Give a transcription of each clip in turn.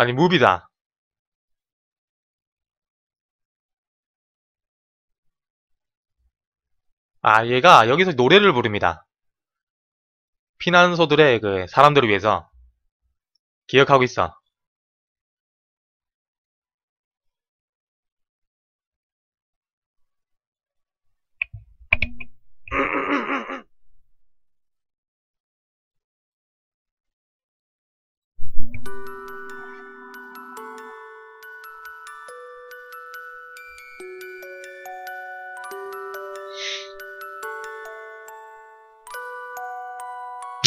아니 무비다. 아 얘가 여기서 노래를 부릅니다. 피난소들의 그 사람들을 위해서 기억하고 있어.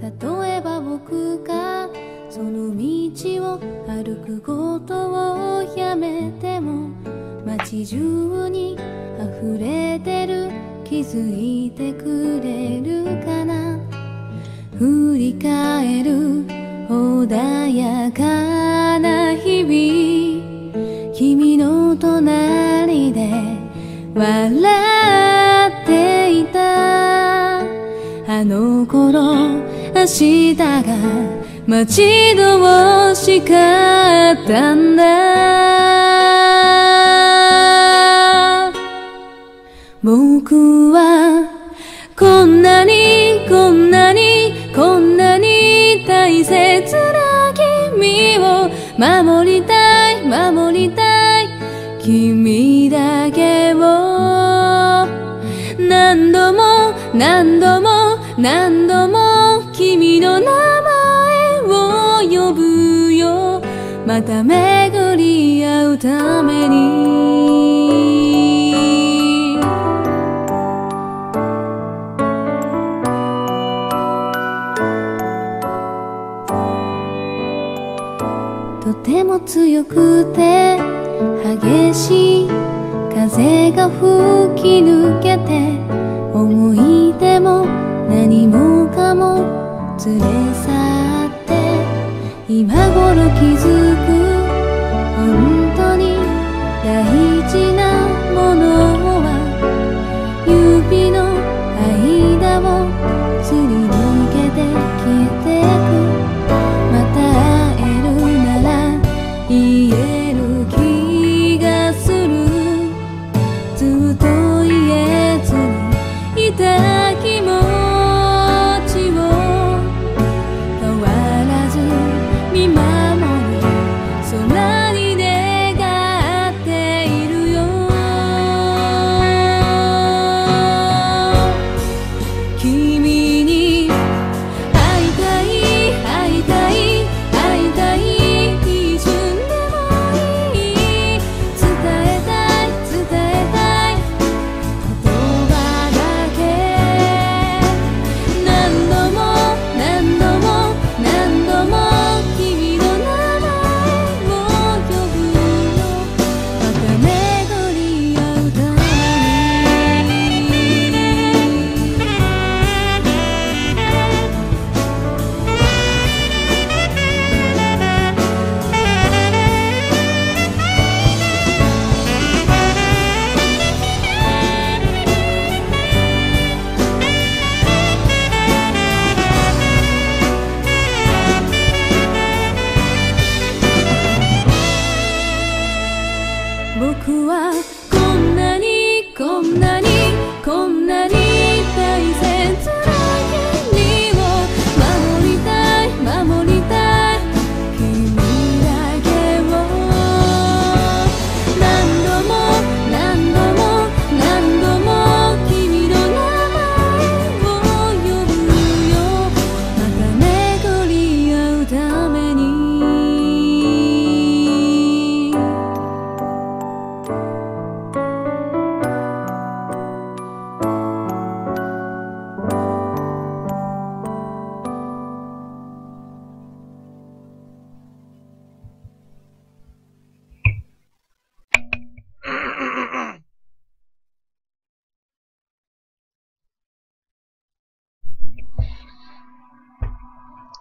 例えば僕がその道を歩くことをやめても街中に溢れてる気づいてくれるかな振り返る穏やかな日々君の隣で笑っていたあの頃明日が待ち遠しかったんだ。僕はこんなにこんなにこんなに大切な君を守りたい守りたい君だけを。何度も何度も何度もまた巡り合うために。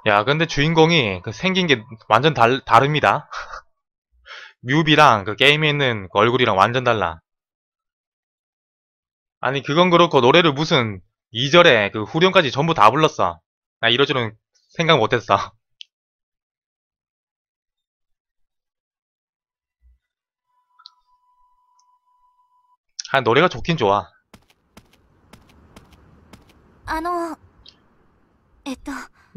야, 근데 주인공이 그 생긴 게 완전 달, 다릅니다. 뮤비랑 그 게임에 있는 그 얼굴이랑 완전 달라. 아니, 그건 그렇고 노래를 무슨 2절에 그 후렴까지 전부 다 불렀어. 나 이럴 줄은 생각 못했어. 아, 노래가 좋긴 좋아. あのえっと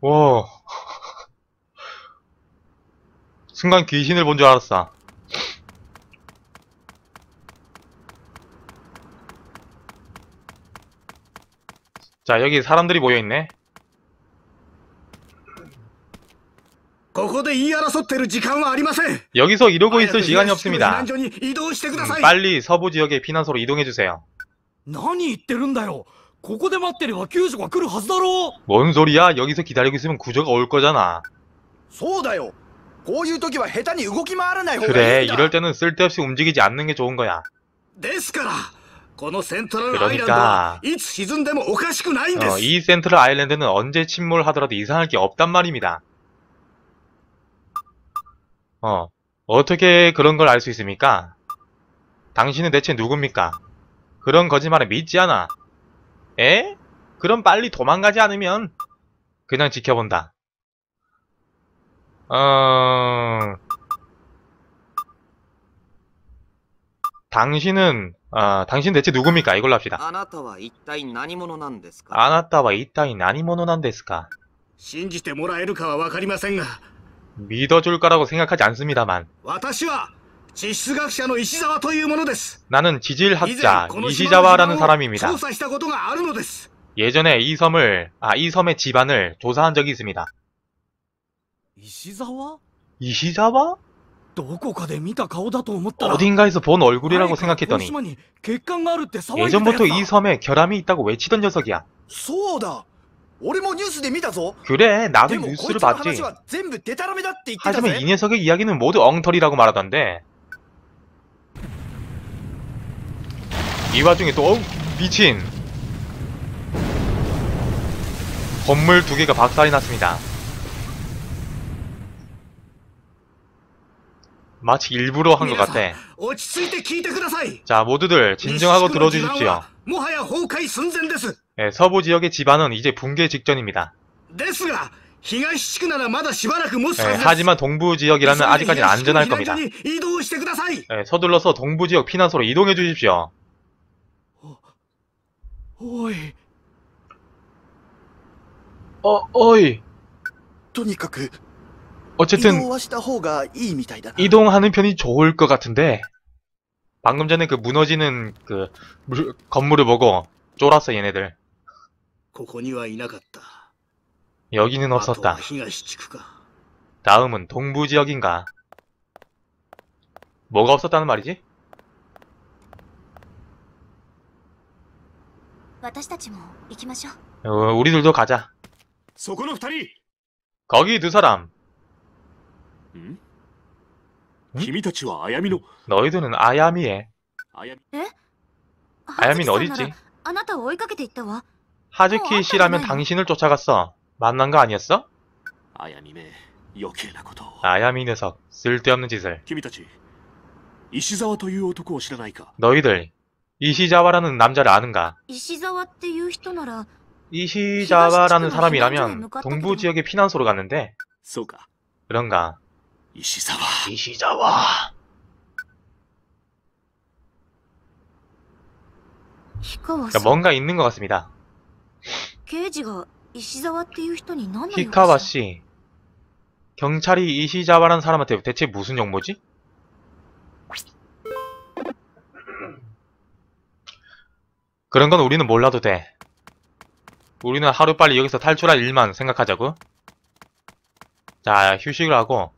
와. 순간 귀신을 본 줄 알았어. 자, 여기 사람들이 모여있네. ここで言い争ってる時間はありません 여기서 이러고 있을 早く 시간이 東地区の避 없습니다. 難所に移動してくださ 음, い 빨리 서부 지역의 피난소로 이동해주세요. 何言ってるんだよ ここで待ってれば救助が来るはずだろう 뭔 소리야? 여기서 기다리고 있으면 구조가 올 거잖아. そうだよこういう時は下手に動き回らない方が 그래, いいんだ 이럴 때는 쓸데없이 움직이지 않는 게 좋은 거야. ですからこのセントラルアイランド 그러니까 はいつ沈んでもおかしくないんで 어, す 이 센트럴 아일랜드는 언제 침몰하더라도 이상할 게 없단 말입니다. 어, 어떻게 그런 걸 알 수 있습니까? 당신은 대체 누굽니까? 그런 거짓말을 믿지 않아. 에? 그럼 빨리 도망가지 않으면 그냥 지켜본다. 어... 당신은 아, 당신 대체 누굽니까? 이걸로 합시다. 아나타와 이따이 나니모노난데스까? 아나타와 이따이 나니모노난데스까? 믿어줄 거라고 생각하지 않습니다만. 와타시와 나는 지질학자 이시자와라는 사람입니다. 예전에 이 섬을, 아, 이 섬의 집안을 조사한 적이 있습니다. 이시자와? 이시자와? 어딘가에서 본 얼굴이라고 생각했더니 예전부터 이 섬에 결함이 있다고 외치던 녀석이야. 그래, 나도 뉴스를 봤지. 하지만 이 녀석의 이야기는 모두 엉터리라고 말하던데 이 와중에 또 어, 미친 건물 두 개가 박살이 났습니다. 마치 일부러 한 것 같아. 자, 모두들 진정하고 들어주십시오. 네, 서부 지역의 집안은 이제 붕괴 직전입니다. 네, 하지만 동부 지역이라면 아직까지는 안전할 겁니다. 네, 서둘러서 동부 지역 피난소로 이동해 주십시오. おい 어, 어이. とにかく移 어쨌든 動はした方がいいみたいだな 이동하는 편이 좋을 것 같은데 방금 전에 그 무너지는 그 물- 건물을 보고 쫄았어 얘네들 ここにはいなかった 여기는 あとは 없었다 東地区か 다음은 동부 지역인가 뭐가 없었다는 말이지? 어, 우리들도 가자 そこの二人 거기 두 사람 んん君たちはあやみの 너희들은 아야미에 あや 아야미는 葉 어디 月さんな 있지? らあなたを追いかけていったわ 하즈키 어, 씨라면 아까 전에- 당신을 쫓아갔어 만난 거 아니었어? あやみめ余計なことを 아야미 녀석 쓸데없는 짓을 君たち石沢という男を知らないか 너희들 이시자와라는 남자를 아는가? 이시자와라는 사람이라면 동부 지역의 피난소로 갔는데 그런가? 이시자와 이시자와 그러니까 뭔가 있는 것 같습니다. 히카와 씨 경찰이 이시자와라는 사람한테 대체 무슨 정보지? 그런 건 우리는 몰라도 돼. 우리는 하루빨리 여기서 탈출할 일만 생각하자고. 자, 휴식을 하고.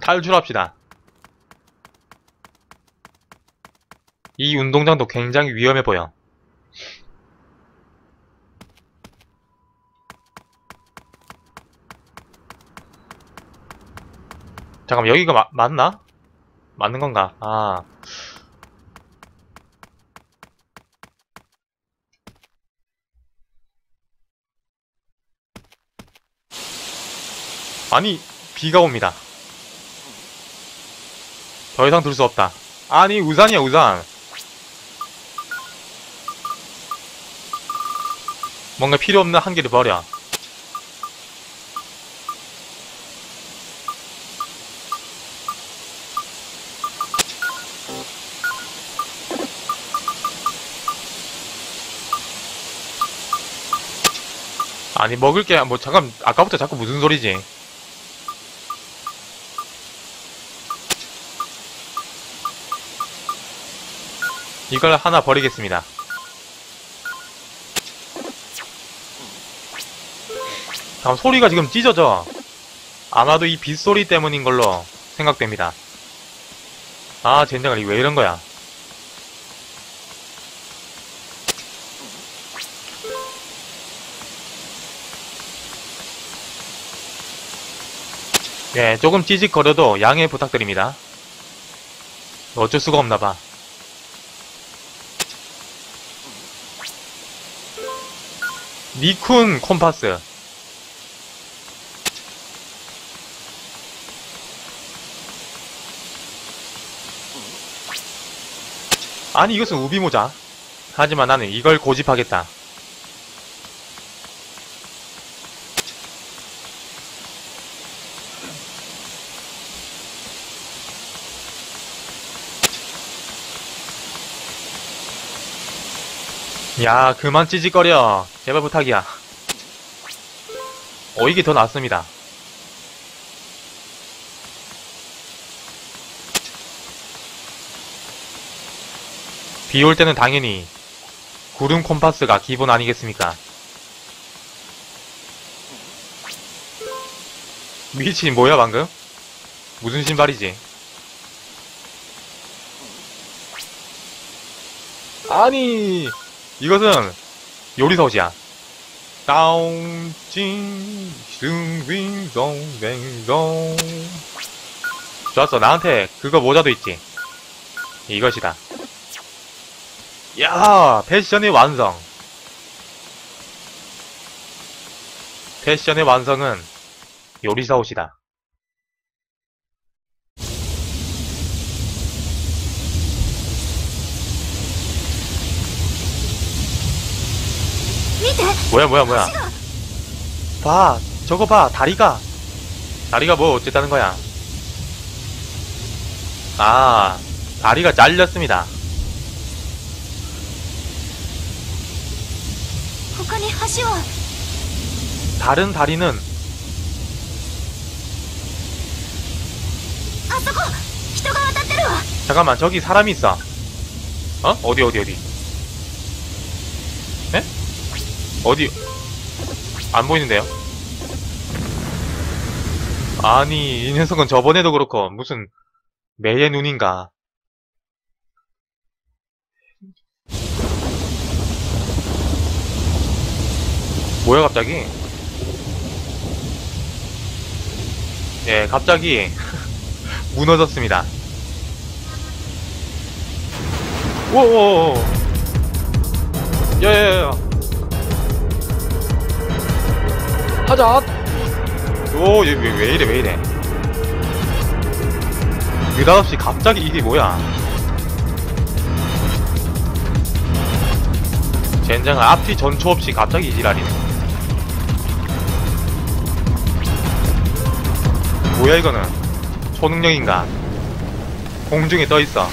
탈출합시다. 이 운동장도 굉장히 위험해 보여. 잠깐만, 여기가 마- 맞나? 맞는 건가? 아. 아니, 비가 옵니다. 더 이상 둘 수 없다. 아니, 우산이야, 우산. 뭔가 필요 없는 한 개를 버려. 아니 먹을 게 뭐 잠깐 아까부터 자꾸 무슨 소리지? 이걸 하나 버리겠습니다. 잠깐 소리가 지금 찢어져. 아마도 이 빗소리 때문인 걸로 생각됩니다. 아 젠장을 이왜 이런 거야? 예, 조금 찌직거려도 양해 부탁드립니다. 어쩔 수가 없나봐. 니쿤 콤파스. 아니, 이것은 우비모자. 하지만 나는 이걸 고집하겠다. 야, 그만 찌직거려. 제발 부탁이야. 어, 이게 더 낫습니다. 비 올 때는 당연히 구름 콤파스가 기본 아니겠습니까? 미친 뭐야 방금? 무슨 신발이지? 아니 이것은 요리사 옷이야. 다운진 승윙동 뱅동. 좋았어. 나한테 그거 모자도 있지? 이것이다. 야 패션의 완성. 패션의 완성은 요리사 옷이다 뭐야 뭐야 뭐야? 봐 저거 봐 다리가. 다리가 뭐 어쨌다는 거야? 아 다리가 잘렸습니다. 다른 다리는? 잠깐만 저기 사람이 있어. 어? 어디 어디 어디? 어디 안 보이는데요? 아니 이 녀석은 저번에도 그렇고 무슨 매의 눈인가? 뭐야 갑자기? 예 갑자기 무너졌습니다. 오오오 하자. 오얘 왜, 왜 이래 왜 이래? 느닷없이 갑자기 이게 뭐야? 젠장은 앞뒤 전초 없이 갑자기 이지랄이네. 뭐야 이거는? 초능력인가 공중에 떠있어